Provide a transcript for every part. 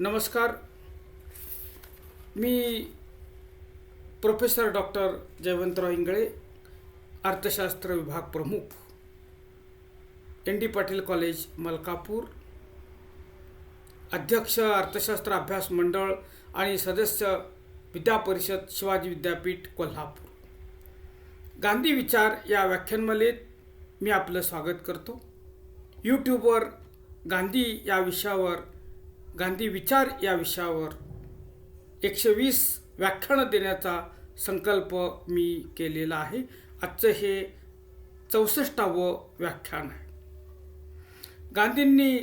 नमस्कार. मी professor doctor Jaywantrao Ingle अर्थशास्त्र विभाग प्रमुख N D Patil college Malkapur अध्यक्ष अर्थशास्त्र अभ्यास मंडळ आणि सदस्य विद्या परिषद शिवाजी विद्यापीठ कोल्हापूर. गांधी विचार या व्याख्यानमालेत मी आपलं स्वागत करतो. यूट्यूबवर गांधी या विषयावर गांधी विचार या विषयावर एकशे वीस व्याख्यानं देण्याचा संकल्प मी केलेला आहे. आजचं हे चौसष्टावं व्याख्यान आहे. गांधींनी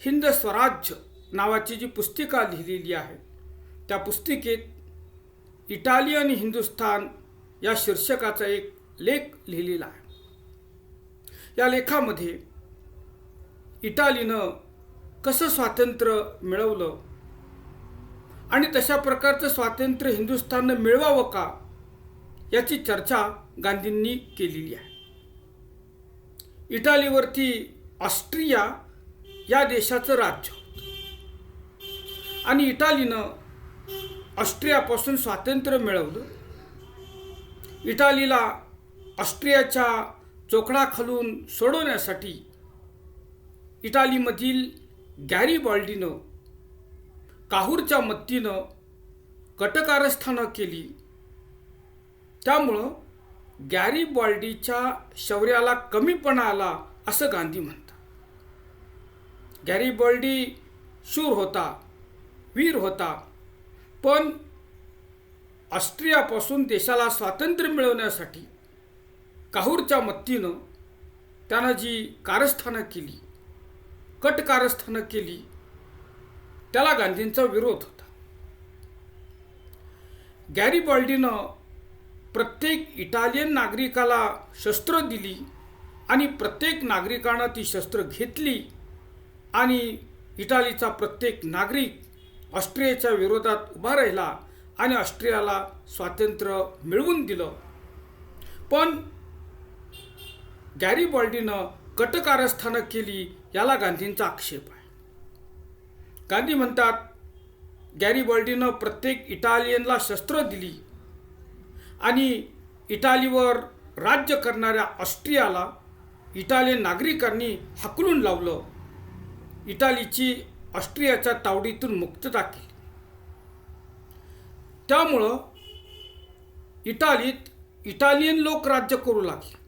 हिंद स्वराज्य नावाची जी पुस्तिका लिहिलेली आहे त्या पुस्तिकेत इटाली आणि हिंदुस्थान या शीर्षकाचा एक लेख लिहिलेला आहे. या लेखामध्ये इटालीनं कसं स्वातंत्र्य मिळवलं? आणि तशा प्रकारचं स्वातंत्र्य हिंदुस्थाननं मिळवावं का? याची चर्चा गांधींनी केलेली आहे. इटालीवरती ऑस्ट्रिया या देशाचं राज्य होतं. आणि इटालीनं ऑस्ट्रियापासून स्वातंत्र्य मिळवलं. इटालीला ऑस्ट्रियाच्या चोकडाखालून सोडवण्यासाठी इटालीमधील गॅरीबॉल्डीनं काहूरच्या मत्तीनं कटकारस्थानं केली. त्यामुळं गॅरीबॉल्डीच्या शौर्याला कमीपणा आला असं गांधी म्हणतात. गॅरीबॉल्डी शूर होता वीर होता पण ऑस्ट्रियापासून देशाला स्वातंत्र्य मिळवण्यासाठी काहूरच्या मत्तीनं त्यानं जी कारस्थानं केली कट कारस्थानं केली. त्याला गांधींचा विरोध होता. गॅरीबॉल्डीनं प्रत्येक इटालियन नागरिकाला शस्त्र दिली आणि प्रत्येक नागरिकानं ती शस्त्र घेतली आणि इटालीचा प्रत्येक नागरिक ऑस्ट्रियाच्या विरोधात उभा राहिला आणि ऑस्ट्रियाला स्वातंत्र्य मिळवून दिलं. पण कट कटकारस्थानं केली याला गांधींचा आक्षेप आहे. गांधी म्हणतात गॅरीबॉल्डीनं प्रत्येक इटालियनला शस्त्र दिली आणि इटालीवर राज्य करणाऱ्या ऑस्ट्रियाला इटालियन नागरिकांनी हाकलून लावलं. इटालीची ऑस्ट्रियाच्या तावडीतून मुक्तता केली. त्यामुळं इटालीत इटालियन लोक राज्य करू लागले.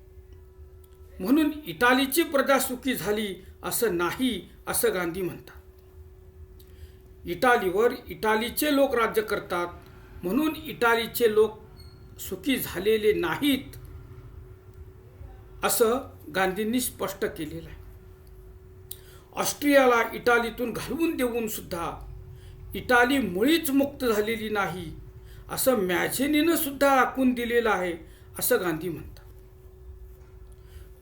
म्हणून इटालीची प्रजा सुखी झाली असं नाही असं गांधी म्हणतात. इटालीवर इटालीचे लोक राज्य करतात म्हणून इटालीचे लोक सुखी झालेले नाहीत असं गांधींनी स्पष्ट केलेलं आहे. ऑस्ट्रियाला इटालीतून घालवून देऊन सुद्धा इटाली मुळीच मुक्त झालेली नाही असं मॅझेनीनं सुद्धा आखून दिलेलं आहे असं गांधी म्हणतात.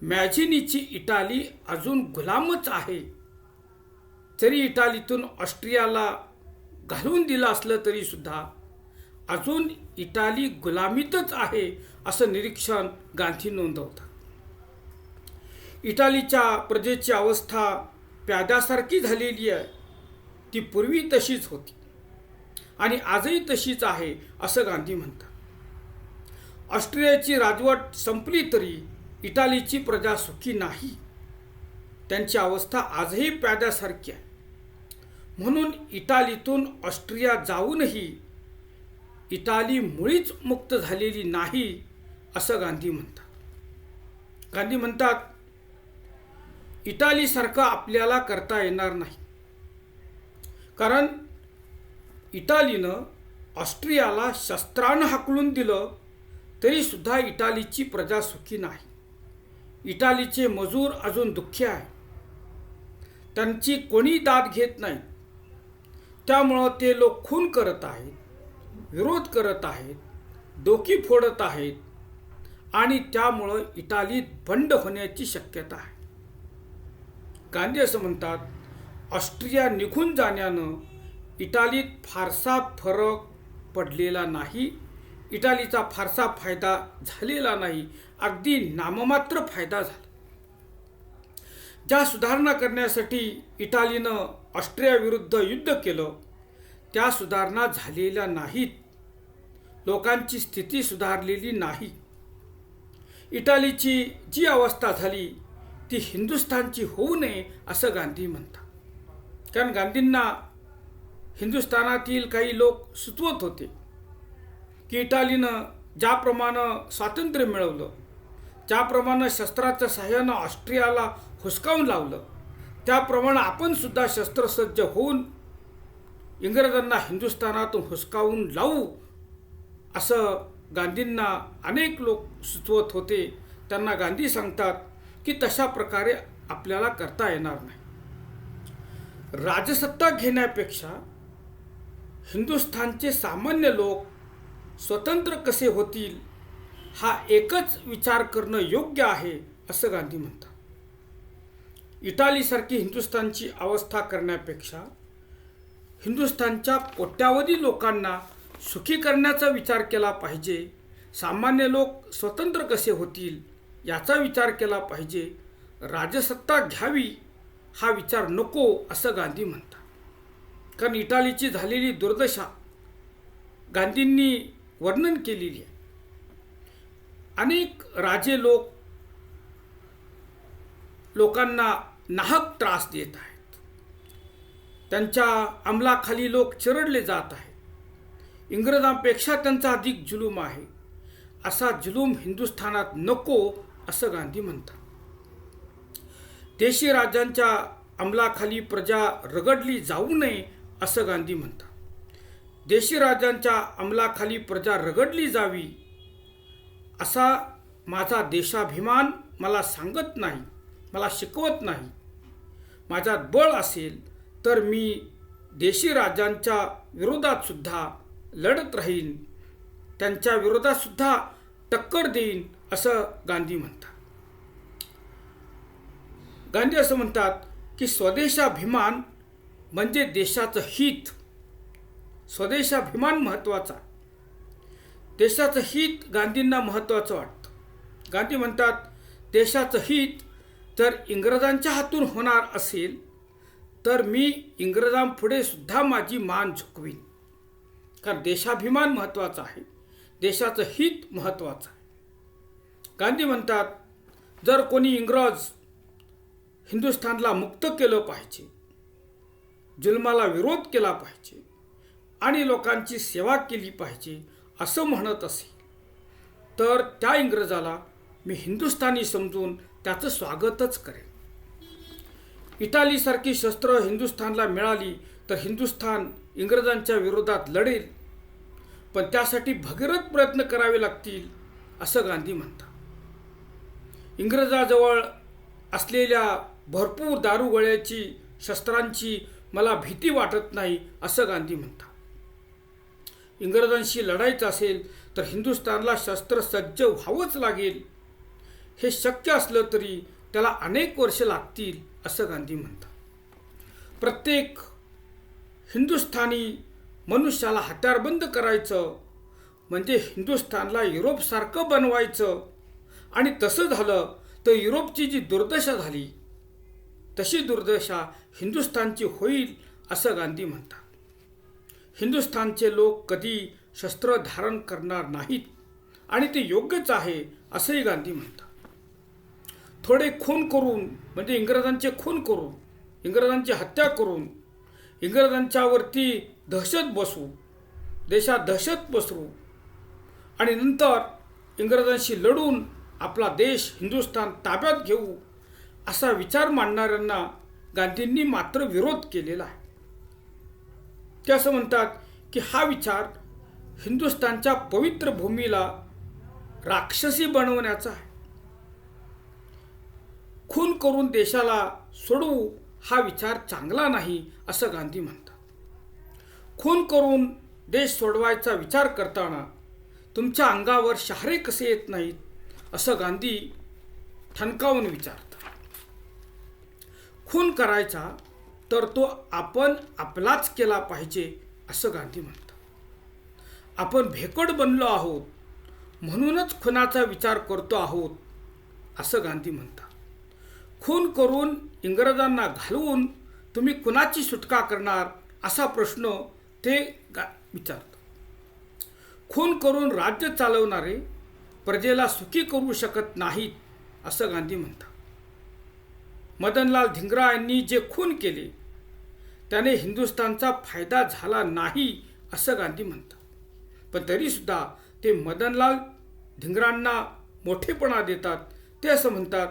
मॅझिनीची इटाली अजून गुलामच आहे. जरी इटालीतून ऑस्ट्रियाला घालून दिलं असलं तरीसुद्धा अजून इटाली गुलामीतच आहे असं निरीक्षण गांधी नोंदवतात. इटालीच्या प्रजेची अवस्था प्याद्यासारखी झालेली आहे. ती पूर्वी तशीच होती आणि आजही तशीच आहे असं गांधी म्हणतात. ऑस्ट्रियाची राजवट संपली तरी इटालीची प्रजा सुखी नाही. त्यांची अवस्था आजही प्याद्यासारखी आहे. म्हणून इटालीतून ऑस्ट्रिया जाऊनही इटाली मुळीच मुक्त झालेली नाही असं गांधी म्हणतात. गांधी म्हणतात इटालीसारखं आपल्याला करता येणार नाही. कारण इटालीनं ऑस्ट्रियाला शस्त्रानं हाकलून दिलं तरीसुद्धा इटालीची प्रजा सुखी नाही. इटालीचे मजूर अजून दुःखी आहे त्यांची कोणी दाद घेत नाही. त्यामुळं ते लोक खून करत आहेत विरोध करत आहेत डोकी फोडत आहेत आणि त्यामुळं इटालीत बंड होण्याची शक्यता आहे. गांधी असं म्हणतात ऑस्ट्रिया निघून जाण्यानं इटालीत फारसा फरक पडलेला नाही. इटालीचा फारसा फायदा झालेला नाही. अगदी नाममात्र फायदा झाला. ज्या सुधारणा करण्यासाठी इटालीनं ऑस्ट्रियाविरुद्ध युद्ध केलं त्या सुधारणा झालेल्या नाहीत. लोकांची स्थिती सुधारलेली नाही. इटालीची जी अवस्था झाली ती हिंदुस्थानची होऊ नये असं गांधी म्हणतात. कारण गांधींना हिंदुस्थानातील काही लोक सुचवत होते. की इटालीनं ज्याप्रमाणे स्वातंत्र्य मिळवलं ज्याप्रमाणे शस्त्राच्या सहाय्यानं ऑस्ट्रियाला हुसकावून लावलं त्याप्रमाणे आपणसुद्धा शस्त्रसज्ज होऊन इंग्रजांना हिंदुस्थानातून हुसकावून लावू असं गांधींना अनेक लोक सुचवत होते. त्यांना गांधी सांगतात की तशा प्रकारे आपल्याला करता येणार नाही. राजसत्ता घेण्यापेक्षा हिंदुस्थानचे सामान्य लोक स्वतंत्र कसे होतील हा एकच विचार करणं योग्य आहे असं गांधी म्हणतात. इटालीसारखी हिंदुस्थानची अवस्था करण्यापेक्षा हिंदुस्थानच्या कोट्यावधी लोकांना सुखी करण्याचा विचार केला पाहिजे सामान्य लोक स्वतंत्र कसे होतील याचा विचार केला पाहिजे राजसत्ता घ्यावी हा विचार नको असं गांधी म्हणतात. कारण इटालीची झालेली दुर्दशा गांधींनी वर्णन केलेली आहे. अनेक राजे लोक लोकांना नाहक त्रास देत आहेत. त्यांच्या अंमलाखाली लोक चिरडले जात आहेत. इंग्रजांपेक्षा त्यांचा अधिक जुलूम आहे. असा जुलूम हिंदुस्थानात नको असं गांधी म्हणतात. देशी राजांच्या अंमलाखाली प्रजा रगडली जाऊ नये असं गांधी म्हणतात. देशी राजांच्या अंमलाखाली प्रजा रगडली जावी असा माझा देशाभिमान मला सांगत नाही मला शिकवत नाही. माझ्यात बळ असेल तर मी देशी राजांच्या विरोधातसुद्धा लढत राहीन त्यांच्या विरोधातसुद्धा टक्कर देईन असं गांधी म्हणतात. गांधी असं म्हणतात की स्वदेशाभिमान म्हणजे देशाचं हित. स्वदेशाभिमान महत्त्वाचा. देशाचं हित गांधींना महत्त्वाचं वाटतं. गांधी म्हणतात देशाचं हित जर इंग्रजांच्या हातून होणार असेल तर मी इंग्रजांपुढे सुद्धा माझी मान झुकवीन. कारण देशाभिमान महत्त्वाचा आहे. देशाचं हित महत्त्वाचं आहे. गांधी म्हणतात जर कोणी इंग्रज हिंदुस्थानला मुक्त केलं पाहिजे जुलमाला विरोध केला पाहिजे आणि लोकांची सेवा केली पाहिजे असं म्हणत असेल तर त्या इंग्रजाला मी हिंदुस्थानी समजून त्याचं स्वागतच करेन. इटालीसारखी शस्त्र हिंदुस्थानला मिळाली तर हिंदुस्थान इंग्रजांच्या विरोधात लढेल. पण त्यासाठी भगीरथ प्रयत्न करावे लागतील असं गांधी म्हणतात. इंग्रजाजवळ असलेल्या भरपूर दारुगोळ्याची शस्त्रांची मला भीती वाटत नाही असं गांधी म्हणतात. इंग्रजांशी लढायचं असेल तर हिंदुस्थानला शस्त्रसज्ज व्हावंच लागेल. हे शक्य असलं तरी त्याला अनेक वर्ष लागतील असं गांधी म्हणतात. प्रत्येक हिंदुस्थानी मनुष्याला हत्यारबंद करायचं म्हणजे हिंदुस्थानला युरोपसारखं बनवायचं. आणि तसं झालं तर युरोपची जी दुर्दशा झाली तशी दुर्दशा हिंदुस्थानची होईल असं गांधी म्हणतात. हिंदुस्थानचे लोक कधी शस्त्र धारण करणार नाहीत आणि ते योग्यच आहे असंही गांधी म्हणतात. थोडे खून करून म्हणजे इंग्रजांचे खून करून इंग्रजांची हत्या करून इंग्रजांच्यावरती दहशत बसवू देशात दहशत पसरू आणि नंतर इंग्रजांशी लढून आपला देश हिंदुस्थान ताब्यात घेऊ असा विचार मांडणाऱ्यांना गांधींनी मात्र विरोध केलेला आहे. ते असं म्हणतात की हा विचार हिंदुस्थानच्या पवित्र भूमीला राक्षसी बनवण्याचा आहे. खून करून देशाला सोडवू हा विचार चांगला नाही असं गांधी म्हणतात. खून करून देश सोडवायचा विचार करताना तुमच्या अंगावर शहारे कसे येत नाहीत असं गांधी ठणकावून विचारतात. खून करायचा तर तो आपण आपलाच केला पाहिजे असं गांधी म्हणतात. आपण भेकड बनलो आहोत म्हणूनच खुनाचा विचार करतो आहोत असं गांधी म्हणतात. खून करून इंग्रजांना घालवून तुम्ही कुणाची सुटका करणार असा प्रश्न ते गा विचारतात. खून करून राज्य चालवणारे प्रजेला सुखी करू शकत नाहीत असं गांधी म्हणतात. मदनलाल धिंगरा यांनी जे खून केले त्याने हिंदुस्थानचा फायदा झाला नाही असं गांधी म्हणतात. पण तरीसुद्धा ते मदनलाल धिंगरांना मोठेपणा देतात. ते असं म्हणतात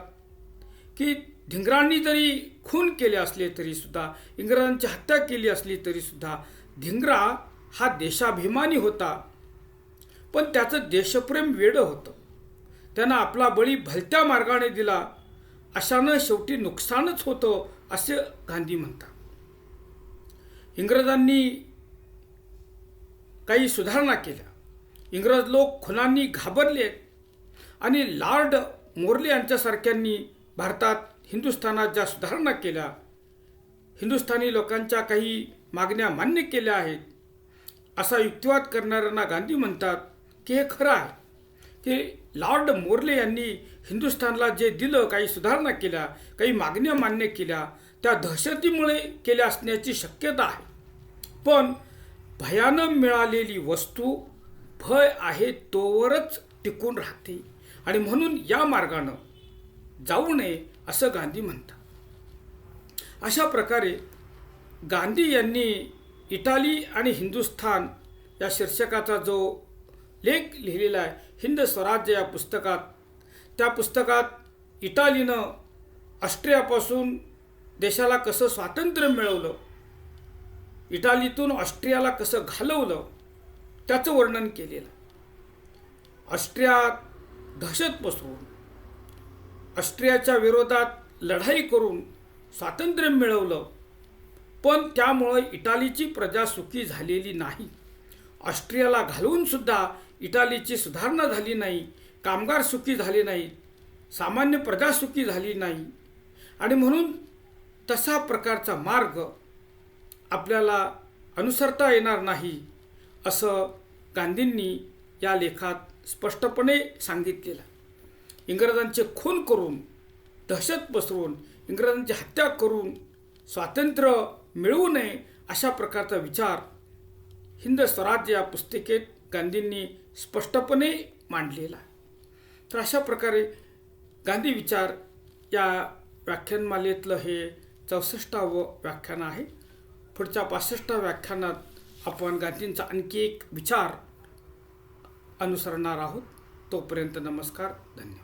की धिंगरांनी जरी खून केले असले तरीसुद्धा इंग्रजांची हत्या केली असली तरीसुद्धा धिंगरा हा देशाभिमानी होता. पण त्याचं देशप्रेम वेडं होतं. त्यानं आपला बळी भलत्या मार्गाने दिला. अशानं शेवटी नुकसानच होतं असे गांधी म्हणतात. इंग्रजांनी काही सुधारणा केल्या. इंग्रज लोक खुनांनी घाबरले आणि लॉर्ड मोर्ले यांच्यासारख्यांनी भारतात हिंदुस्थानात ज्या सुधारणा केल्या हिंदुस्थानी लोकांच्या काही मागण्या मान्य केल्या आहेत असा युक्तिवाद करणाऱ्यांना गांधी म्हणतात की हे खरं आहे की लॉर्ड मोर्ले यांनी हिंदुस्थानला जे दिलं काही सुधारणा केल्या काही मागण्या मान्य केल्या त्या दहशतीमुळे केल्या असण्याची शक्यता आहे. पण भयानं मिळालेली वस्तू भय आहे तोवरच टिकून राहते आणि म्हणून या मार्गानं जाऊ नये असं गांधी म्हणतात. अशा प्रकारे गांधी यांनी इटाली आणि हिंदुस्थान या शीर्षकाचा जो लेख लिहिलेला आहे हिंद स्वराज्य या पुस्तकात त्या पुस्तकात इटालीनं ऑस्ट्रियापासून देशाला कसं स्वातंत्र्य मिळवलं इटालीतून ऑस्ट्रियाला कसं घालवलं त्याचं वर्णन केलेलं. ऑस्ट्रियात दहशत पसरून ऑस्ट्रियाच्या विरोधात लढाई करून स्वातंत्र्य मिळवलं पण त्यामुळं इटालीची प्रजा सुखी झालेली नाही. ऑस्ट्रियाला घालवूनसुद्धा इटालीची सुधारणा झाली नाही कामगार सुखी झाले नाहीत सामान्य प्रजा सुखी झाली नाही. आणि म्हणून तसा प्रकारचा मार्ग आपल्याला अनुसरता येणार नाही असं गांधींनी या लेखात स्पष्टपणे सांगितलेलं इंग्रजांचे खून करून दहशत पसरून इंग्रजांची हत्या करून स्वातंत्र्य मिळवू नये अशा प्रकारचा विचार हिंद स्वराज्य या पुस्तिकेत गांधींनी स्पष्टपणे मांडलेला तर अशा प्रकारे गांधी विचार या व्याख्यानमालेतलं हे चौसष्टावं व्याख्यान आहे. पुढच्या पासष्टा व्याख्यानात आपण गांधींचा आणखी एक विचार अनुसरणार आहोत. तोपर्यंत नमस्कार धन्यवाद.